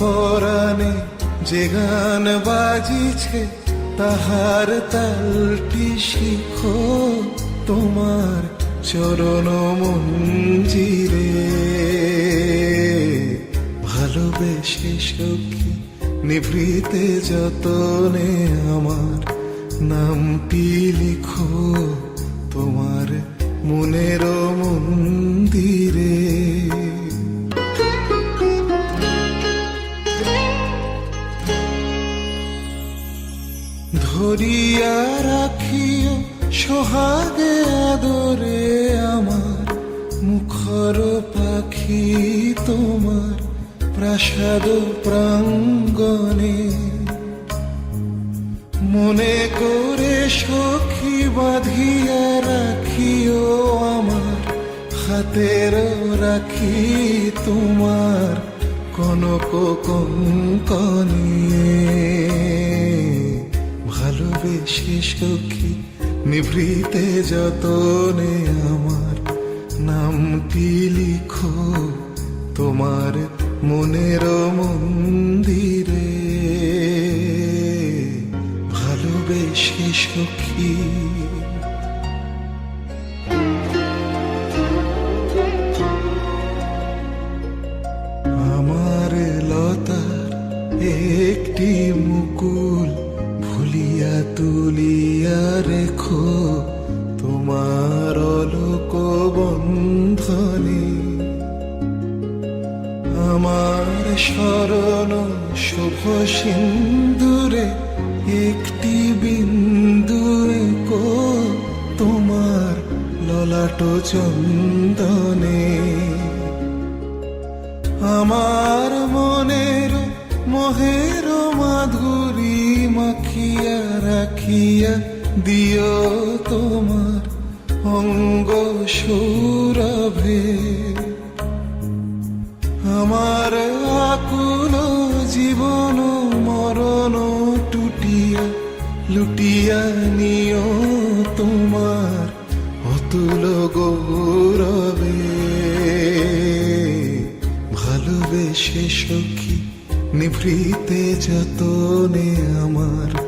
পরাণে যে গান বাজিছে, তাহার তালটি শিখো তোমার চরণ মঞ্জিরে। ভালোবেসে সখী, নিভৃতে যতনে আমার নামটি লিখো, তোমার মনের মন্দিরে। ধরিয়া রাখিও সোহাগে আদরে আমার মুখর পাখি তোমার প্রাসাদ প্রাঙ্গণে। মনে করে সখী বাঁধিয়া রাখিও আমার, হাতের রাখি তোমার কনক কঙ্কনে ভালোবেসে সখী নিভৃতে যতনে আমার নামটি লিখো? তোমার মনের মন্দিরে ভালোবেসে সখী রেখো তোমার লোক বন্ধনে। আমার শরণ শুভ সিন্দুরে, একটি বিন্দু কো তোমার ললাট চন্দনে। আমার মনের মহের মাধুরী মাখিয়া রাখিয়া দিও তোমার অঙ্গ সৌরভে। আমার আকুল জীবন মরণ টুটিয়া, লুটিয়া নিও তোমার অতুল গৌরবে। ভালোবেসে সখী, নিভৃতে যতনে আমার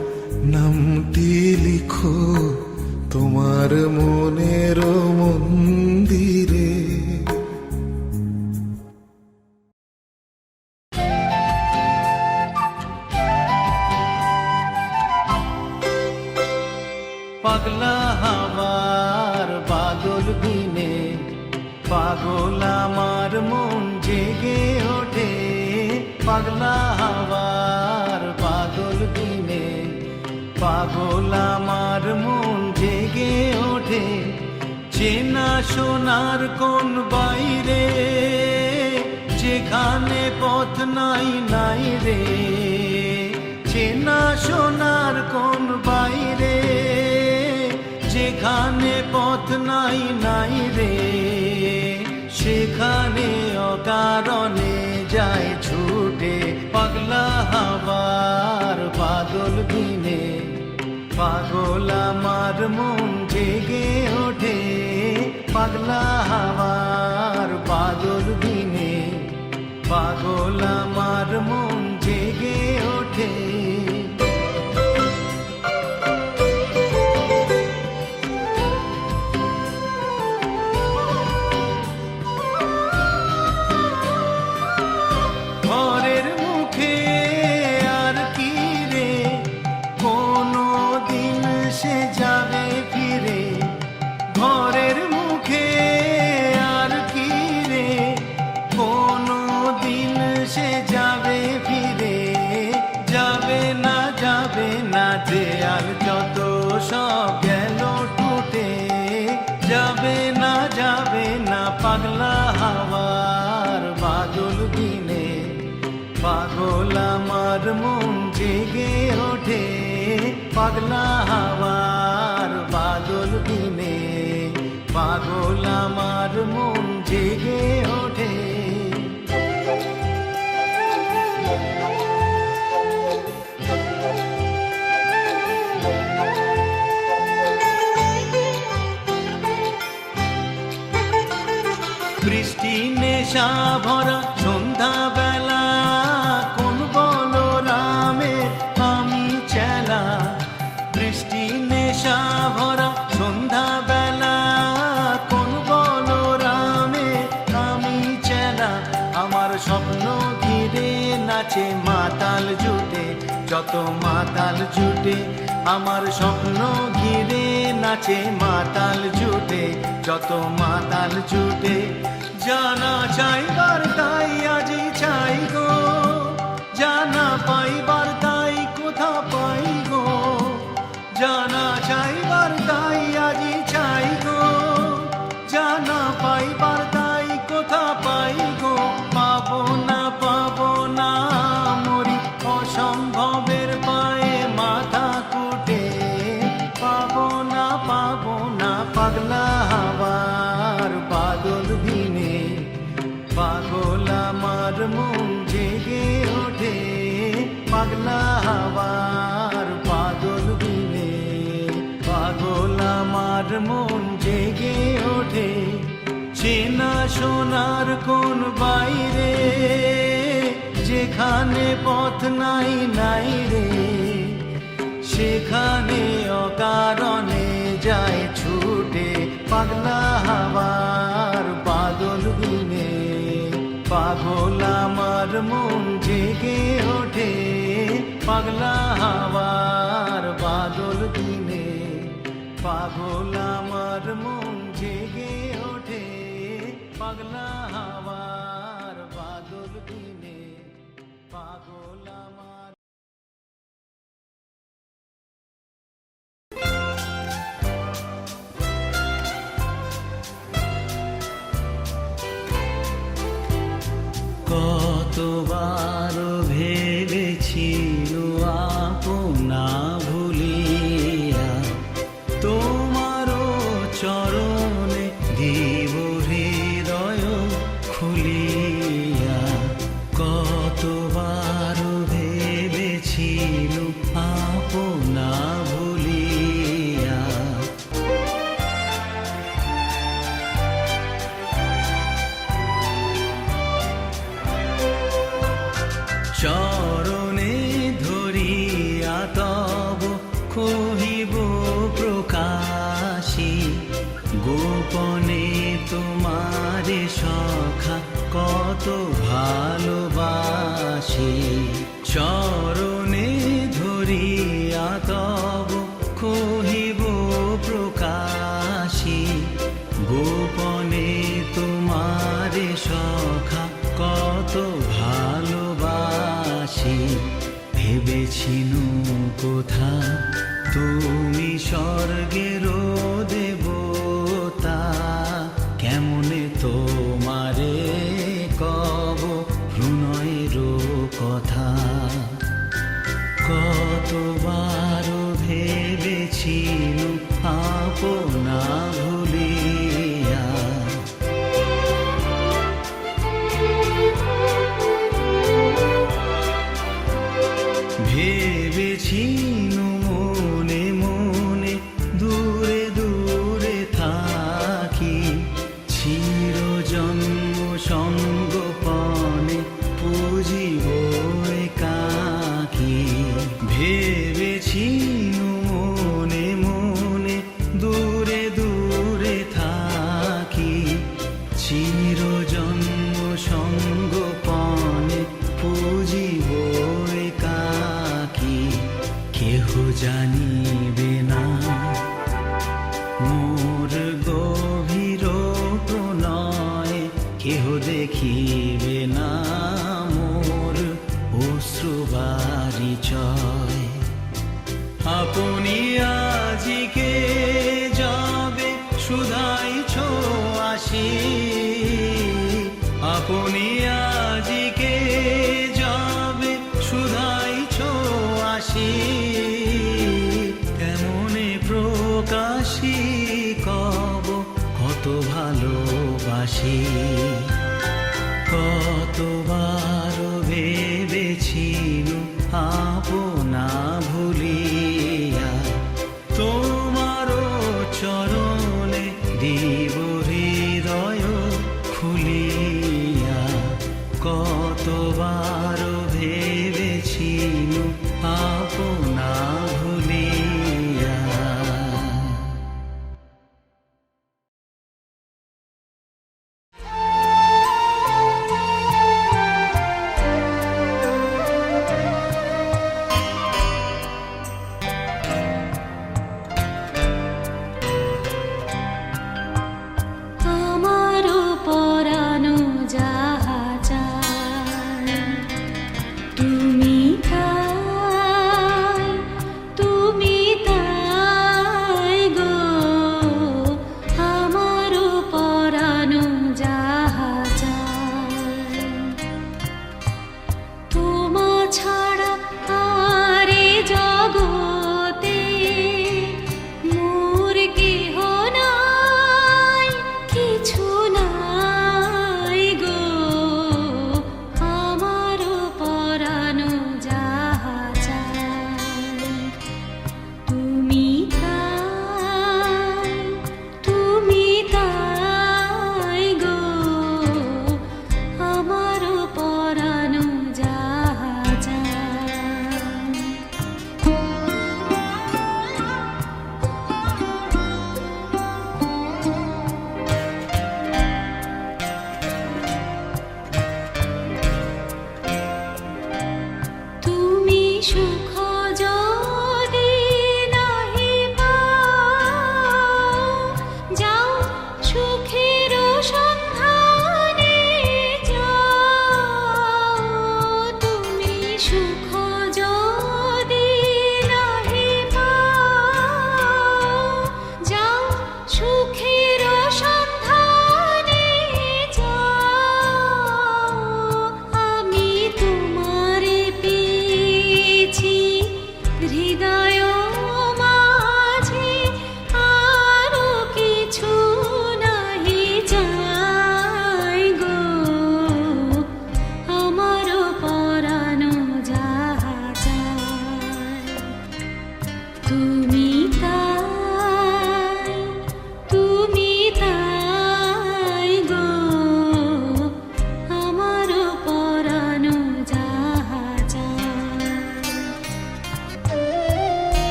সোনার কোন বাইরে, যেখানে পথ নাই নাই রে। চেনা সোনার কোন বাইরে, যেখানে পথ নাই নাই রে। সেখানে অকারণে যায় ছুটে, পাগলা হাবার বাদল দিনে। পাগল আমার মন জেগে ওঠে। পাগলা হাওয়ার পাগল দিনে। পাগল আমার মন মাতাল জুটে, আমার স্বপ্ন ঘিরে নাচে মাতাল জুটে, যত মাতাল জুটে, জানা চাইবার তাই আজি চাই গো, জানা পাইবার কোন বাইরে? যেখানে পথ নাই নাই রে। সেখানে অকারণে যায় ছুটে পাগলা হাওয়ার পাগল গুনে পাগল আমার মন জেগে ওঠে, পাগলা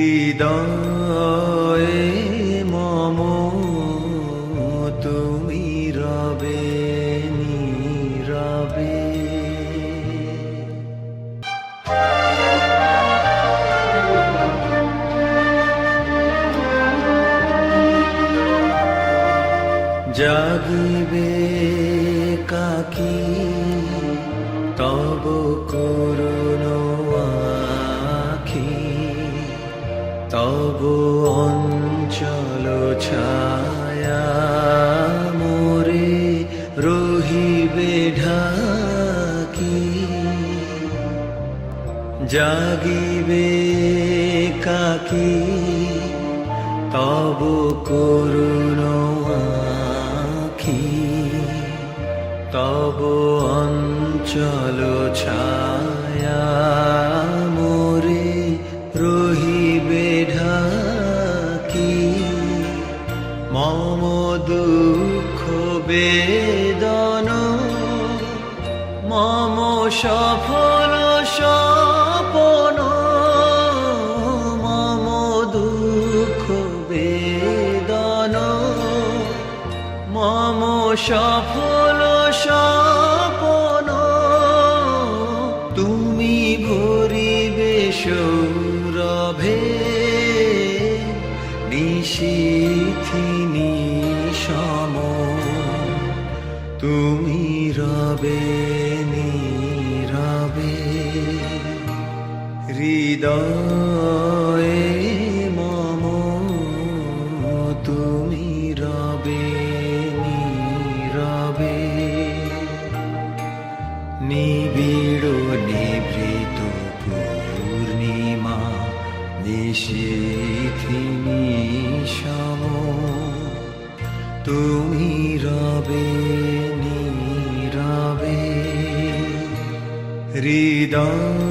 हृदा জাগিবে কাকি, তব করুণ আখি, তব অঞ্চল ছায়া মোরে রহিবে ঢাকি। মম দুঃখ বেদন, মম সা সফল সপন তুমি ভরিবে সৌরভে নিশিথিনি সম তুমি রবে নীরবে হৃদয়ে হৃদয়